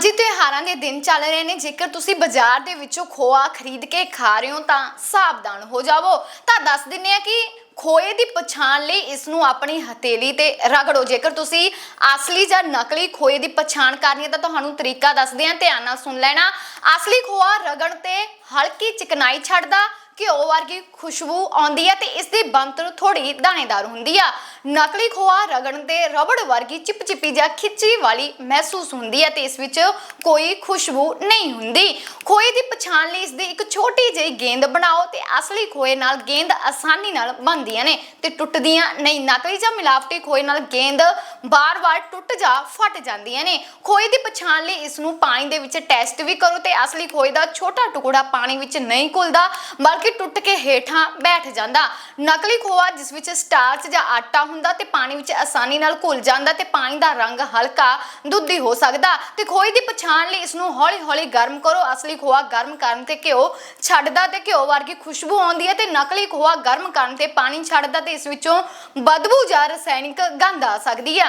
ਹਾਂਜੀ ਤਿਉਹਾਰਾਂ ਦੇ ਦਿਨ ਚੱਲ ਰਹੇ ਨੇ। ਜੇਕਰ ਤੁਸੀਂ ਬਾਜ਼ਾਰ ਦੇ ਵਿੱਚੋਂ ਖੋਆ ਖਰੀਦ ਕੇ ਖਾ ਰਹੇ ਹੋ ਤਾਂ ਸਾਵਧਾਨ ਹੋ ਜਾਵੋ। ਤਾਂ ਦੱਸ ਦਿੰਨੇ ਆ ਕਿ ਖੋਏ ਦੀ ਪਛਾਣ ਲਈ ਇਸ ਨੂੰ ਆਪਣੀ ਹਥੇਲੀ ਤੇ ਰਗੜੋ ਜੇਕਰ ਤੁਸੀਂ ਅਸਲੀ ਜਾਂ ਨਕਲੀ ਖੋਏ ਦੀ ਪਛਾਣ ਕਰਨੀ ਹੈ ਤਾਂ ਤੁਹਾਨੂੰ ਤਰੀਕਾ ਦੱਸਦੇ ਹਾਂ। ਧਿਆਨ ਨਾਲ ਸੁਣ ਲੈਣਾ। ਅਸਲੀ ਖੋਆ ਰਗੜ ਤੇ ਹਲਕੀ ਚਿਕਨਾਈ ਛੱਡਦਾ। ਘਿਓ ਵਰਗੀ ਖੁਸ਼ਬੂ ਆਉਂਦੀ ਹੈ ਤੇ ਇਸ ਦੀ ਬਣਤਰ ਥੋੜੀ ਦਾਣੇਦਾਰ ਹੁੰਦੀ ਆ। ਨਕਲੀ ਖੋਆ ਰਗੜਨ ਤੇ ਰਬੜ ਵਰਗੀ ਚਿਪਚਿਪੀ ਜਾਂ ਖਿੱਚੀ ਵਾਲੀ ਮਹਿਸੂਸ ਹੁੰਦੀ ਹੈ ਤੇ ਇਸ ਵਿੱਚ ਕੋਈ ਖੁਸ਼ਬੂ ਨਹੀਂ ਹੁੰਦੀ। ਖੋਏ ਦੀ ਪਛਾਣ ਲਈ ਇਸ ਦੀ ਇੱਕ ਛੋਟੀ ਜਿਹੀ ਗੇਂਦ ਬਣਾਓ ਤੇ ਅਸਲੀ ਖੋਏ ਨਾਲ ਗੇਂਦ ਆਸਾਨੀ ਨਾਲ ਬਣਦੀਆਂ ਨੇ ਤੇ ਟੁੱਟਦੀਆਂ ਨਹੀਂ। ਨਕਲੀ ਜਾਂ ਮਿਲਾਵਟੀ ਖੋਏ ਨਾਲ ਗੇਂਦ ਬਾਰ-ਬਾਰ ਟੁੱਟ ਜਾ, ਫਟ ਜਾਂਦੀਆਂ ਨੇ। ਖੋਏ ਦੀ ਪਛਾਣ ਲਈ ਇਸ ਨੂੰ ਪਾਣੀ ਦੇ ਵਿੱਚ ਟੈਸਟ ਵੀ ਕਰੋ ਤੇ ਅਸਲੀ ਖੋਏ ਦਾ ਛੋਟਾ ਟੁਕੜਾ ਪਾਣੀ ਵਿੱਚ ਨਹੀਂ ਘੁਲਦਾ, ਬਲਕਿ ਟੁੱਟ ਕੇ ਹੇਠਾਂ ਬੈਠ ਜਾਂਦਾ। ਨਕਲੀ ਖੋਆ ਜਿਸ ਵਿੱਚ ਸਟਾਰਚ ਜਾਂ ਆਟਾ ਹੁੰਦਾ ਤੇ ਪਾਣੀ ਵਿੱਚ ਆਸਾਨੀ ਨਾਲ ਘੁਲ ਜਾਂਦਾ ਤੇ ਪਾਣੀ ਦਾ ਰੰਗ ਹਲਕਾ ਦੁੱਧੀ ਹੋ ਸਕਦਾ। ਤੇ ਖੋਏ ਦੀ ਪਛਾਣ ਲਈ ਇਸ ਨੂੰ ਹੌਲੀ-ਹੌਲੀ ਗਰਮ ਕਰੋ। ਅਸਲੀ ਖੋਆ ਗਰਮ ਕਰਨ ਤੇ ਘਿਓ ਛੱਡਦਾ ਤੇ ਘਿਓ ਵਰਗੀ ਖੁਸ਼ਬੂ ਆਉਂਦੀ ਹੈ ਤੇ ਨਕਲੀ ਖੋਆ ਗਰਮ ਕਰਨ ਤੇ ਪਾਣੀ ਛੱਡਦਾ ਤੇ ਇਸ ਵਿੱਚੋਂ ਬਦਬੂ ਜਾਂ ਰਸਾਇਣਿਕ ਗੰਧ ਆ ਸਕਦੀ ਹੈ